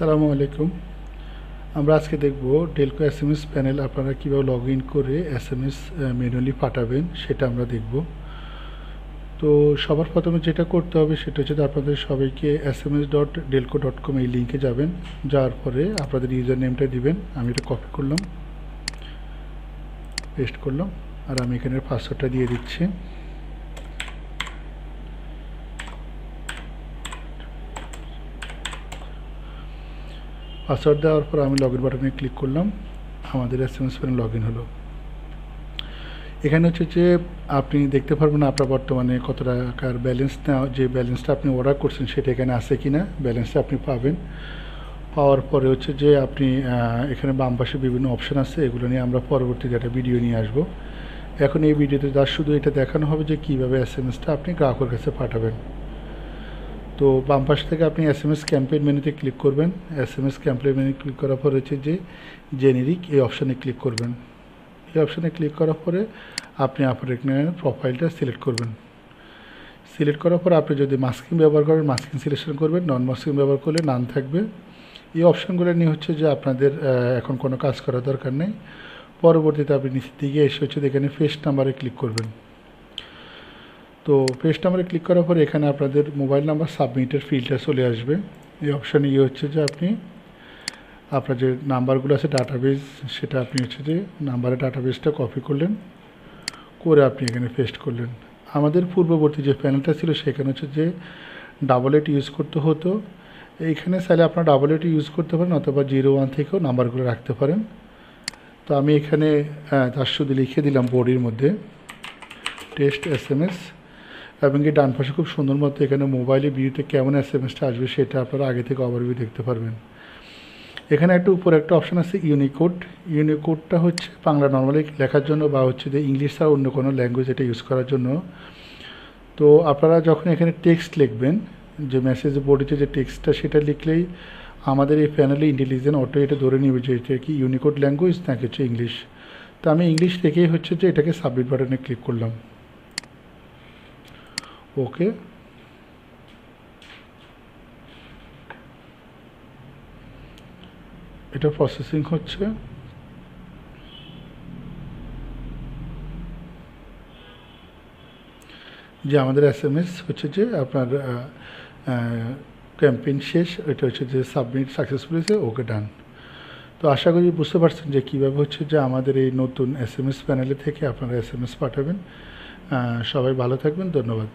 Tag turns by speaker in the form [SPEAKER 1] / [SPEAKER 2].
[SPEAKER 1] আসসালামু আলাইকুম। আমরা আজকে দেখব Delco S M S panel আপনারা কীভাবে লগ ইন করে এস এম এস ম্যানুয়ালি পাঠাবেন সেটা আমরা দেখব। তো সবার প্রথমে যেটা করতে হবে সেটা হচ্ছে আপনাদের সবাইকে S M S dot Delco dot com এই লিঙ্কে যাবেন। যাওয়ার পরে আপনাদের ইউজার নেমটা দিবেন। আমি এটা কপি করলাম পেস্ট করলাম, আর আমি এখানে পাসওয়ার্ডটা দিয়ে দিচ্ছি। পাসওয়ার্ড দেওয়ার পর আমি লগ ইন বাটনে ক্লিক করলাম। আমাদের S M S panel log in হলো। এখানে হচ্ছে যে আপনি দেখতে পারবেন আপনার বর্তমানে কত টাকার ব্যালেন্স নেওয়া যে ব্যালেন্সটা আপনি অর্ডার করছেন সেটা এখানে আছে কি না ব্যালেন্সটা আপনি পাবেন। পাওয়ার পরে হচ্ছে যে আপনি এখানে বাম পাশে বিভিন্ন অপশান আছে, এগুলো নিয়ে আমরা পরবর্তীতে একটা ভিডিও নিয়ে আসব। এখন এই ভিডিওতে তার শুধু এটা দেখানো হবে যে কীভাবে এস এম এসটা আপনি গ্রাহকের কাছে পাঠাবেন। তো বাম পাশ থেকে আপনি এস এম এস ক্যাম্পেইন মেনুতে ক্লিক করবেন। S M S campaign menu click করার পর হচ্ছে যে জেনেরিক এই অপশানে ক্লিক করবেন। এই অপশানে ক্লিক করার পরে আপনি আপনার প্রোফাইলটা সিলেক্ট করবেন। সিলেক্ট করার পর আপনি যদি মাস্কিং ব্যবহার করেন মাস্কিং সিলেকশন করবেন নন মাস্কিং ব্যবহার করলে নান থাকবে। এই অপশানগুলো নিয়ে হচ্ছে যে আপনাদের এখন কোনো কাজ করার দরকার নেই। পরবর্তীতে আপনি নিচের দিকে এসে হচ্ছে এখানে ফেস নাম্বারে ক্লিক করবেন। তো পেজ নাম্বারে ক্লিক করার পরে এখানে আপনাদের মোবাইল নাম্বার সাবমিটের ফিল্ডটা চলে আসবে। এই অপশানে ইয়ে হচ্ছে যে আপনি, আপনার যে নাম্বারগুলো আছে ডাটাবেস সেটা আপনি হচ্ছে যে নাম্বারের ডাটাবেসটা কপি করলেন, করে আপনি এখানে পেস্ট করলেন। আমাদের পূর্ববর্তী যে প্যানেলটা ছিল, সেখানে হচ্ছে যে ডাবল এট ইউজ করতে হতো। এইখানে চাইলে আপনার ডাবল এট ইউজ করতে পারেন, অথবা জিরো ওয়ান থেকেও নাম্বারগুলো রাখতে পারেন। তো আমি এখানে তার শুধু লিখে দিলাম বোর্ডের মধ্যে টেস্ট এস এম এস এবং কি ডান পাশে খুব সুন্দর মতো এখানে মোবাইলে ভিউতে কেমন এস এম এসটা আসবে সেটা আপনারা আগে থেকে ওভারভিউ দেখতে পারবেন। এখানে একটা উপরে একটা অপশান আছে ইউনিকোড ইউনিকোডটা হচ্ছে বাংলা নর্মালি লেখার জন্য বা হচ্ছে যে ইংলিশ ছাড়া অন্য কোনো ল্যাঙ্গুয়েজ এটা ইউজ করার জন্য। তো আপনারা যখন এখানে টেক্সট লিখবেন, যে মেসেজ বোর্ডে যে টেক্সটটা সেটা লিখলেই আমাদের এই প্যানেলে ইন্টেলিজেন্ট অটো এটা ধরে নেবে যে এটা কি ইউনিকোড ল্যাঙ্গুয়েজ নাকি হচ্ছে ইংলিশ তো আমি ইংলিশ থেকেই হচ্ছে যে এটাকে সাবমিট বাটনে ক্লিক করলাম। ওকে। এটা প্রসেসিং হচ্ছে। যে আমাদের এস এম এস হচ্ছে যে আপনার ক্যাম্পেইন শেষ, এটা হচ্ছে যে সাবমিট সাকসেসফুল হয়েছে, ওকে ডান তো আশা করি বুঝতে পারছেন যে কীভাবে হচ্ছে যে আমাদের এই নতুন এস এম এস প্যানেলে থেকে আপনারা এস এম এস পাঠাবেন। সবাই ভালো থাকবেন, ধন্যবাদ।